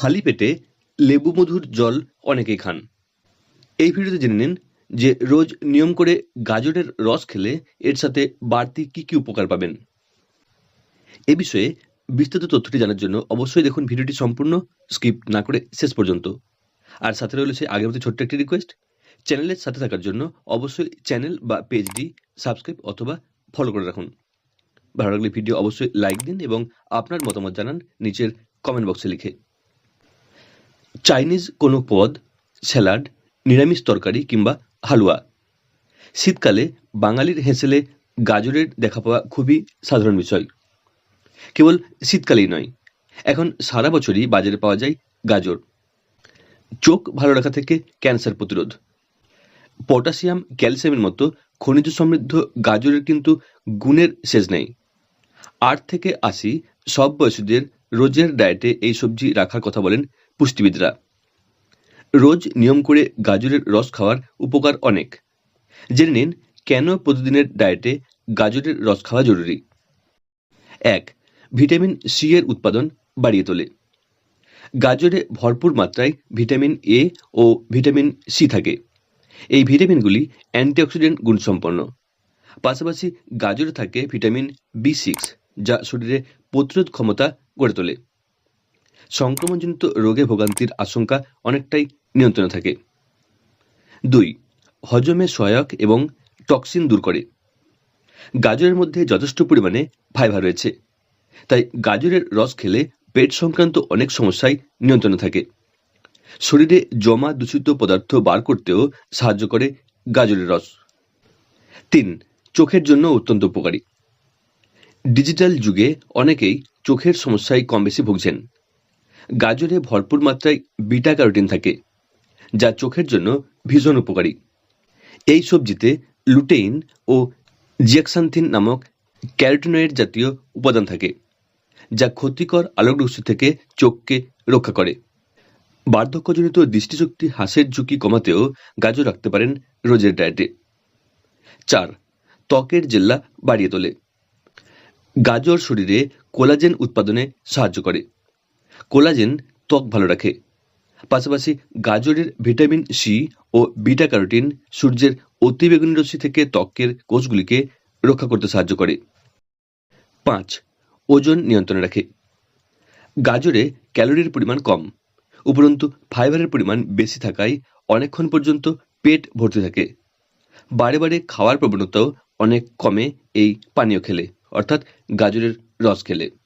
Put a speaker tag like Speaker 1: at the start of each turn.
Speaker 1: খালি পেটে লেবু মধুর জল অনেকেই খান। এই ভিডিওতে জেনে নিন যে রোজ নিয়ম করে গাজরের রস খেলে এর সাথে বাড়তি কি কি উপকার পাবেন। এ বিষয়ে বিস্তারিত তথ্যটি জানার জন্য অবশ্যই দেখুন ভিডিওটি সম্পূর্ণ স্কিপ না করে শেষ পর্যন্ত। আর সাথে রয়েছে আগের মতো ছোট্ট একটি রিকোয়েস্ট চ্যানেলের সাথে থাকার জন্য অবশ্যই চ্যানেল বা পেজটি সাবস্ক্রাইব অথবা ফলো করে রাখুন। ভালো লাগলে ভিডিও অবশ্যই লাইক দিন এবং আপনার মতামত জানান নিচের কমেন্ট বক্সে লিখে। চাইনিজ কোনো পদ, স্যালাড, নিরামিষ তরকারি কিংবা হালুয়া। শীতকালে বাঙালির হেঁসেলে গাজরের দেখা পাওয়া খুবই সাধারণ বিষয়। কেবল শীতকালেই নয়, এখন সারা বছরই বাজারে পাওয়া যায় গাজর। চোখ ভালো রাখা থেকে ক্যান্সার প্রতিরোধ। পটাশিয়াম ক্যালসিয়ামের মতো খনিজ সমৃদ্ধ গাজরের কিন্তু গুণের শেষ নেই। আট থেকে আশি সব বয়সীদের রোজের ডায়েটে এই সবজি রাখার কথা বলেন পুষ্টিবিদরা। রোজ নিয়ম করে গাজরের রস খাওয়ার উপকার অনেক। জেনে নিন, কেন প্রতিদিনের ডায়েটে গাজরের রস খাওয়া জরুরি? এক, ভিটামিন সি এর উৎপাদন বাড়িয়ে তোলে। গাজরে ভরপুর মাত্রায় ভিটামিন এ ও ভিটামিন সি থাকে। এই ভিটামিনগুলি অ্যান্টিঅক্সিডেন্ট গুণসম্পন্ন। পাশাপাশি গাজরে থাকে ভিটামিন বি সিক্স যা শরীরে প্রতিরোধ ক্ষমতা গড়ে তোলে। সংক্রমণজনিত রোগে ভোগান্তির আশঙ্কা অনেকটাই নিয়ন্ত্রণে থাকে। দুই, হজমে সহায়ক এবং টক্সিন দূর করে। গাজরের মধ্যে যথেষ্ট পরিমাণে ফাইবার রয়েছে। তাই গাজরের রস খেলে পেট সংক্রান্ত অনেক সমস্যাই নিয়ন্ত্রণে থাকে। শরীরে জমা দূষিত পদার্থ বার করতেও সাহায্য করে গাজরের রস। তিন, চোখের জন্য অত্যন্ত উপকারী। ডিজিটাল যুগে অনেকেই চোখের সমস্যায় কম বেশি ভুগছেন। গাজরে ভরপুর মাত্রায় বিটা ক্যারোটিন থাকে, যা চোখের জন্য ভীষণ উপকারী। এই সবজিতে লুটেইন ও জিয়াক্সান্থিন নামক ক্যারোটিনয়েড জাতীয় উপাদান থাকে, যা ক্ষতিকর আলোকরশ্মি থেকে চোখকে রক্ষা করে। বার্ধক্যজনিত দৃষ্টিশক্তি হ্রাসের ঝুঁকি কমাতেও গাজর রাখতে পারেন রোজের ডায়েটে। চার, ত্বকের জেল্লা বাড়িয়ে তোলে। গাজর শরীরে কোলাজেন উৎপাদনে সাহায্য করে। কোলাজেন ত্বক ভালো রাখে। পাশাপাশি গাজরের ভিটামিন সি ও বিটা ক্যারোটিন সূর্যের অতিবেগুনি রশ্মি থেকে ত্বকের কোষগুলিকে রক্ষা করতে সাহায্য করে। পাঁচ, ওজন নিয়ন্ত্রণে রাখে। গাজরে ক্যালোরির পরিমাণ কম, উপরন্তু ফাইবারের পরিমাণ বেশি থাকায় অনেকক্ষণ পর্যন্ত পেট ভর্তি থাকে। বারে বারে খাওয়ার প্রবণতাও অনেক কমে এই পানীয় খেলে, অর্থাৎ গাজরের রস খেলে।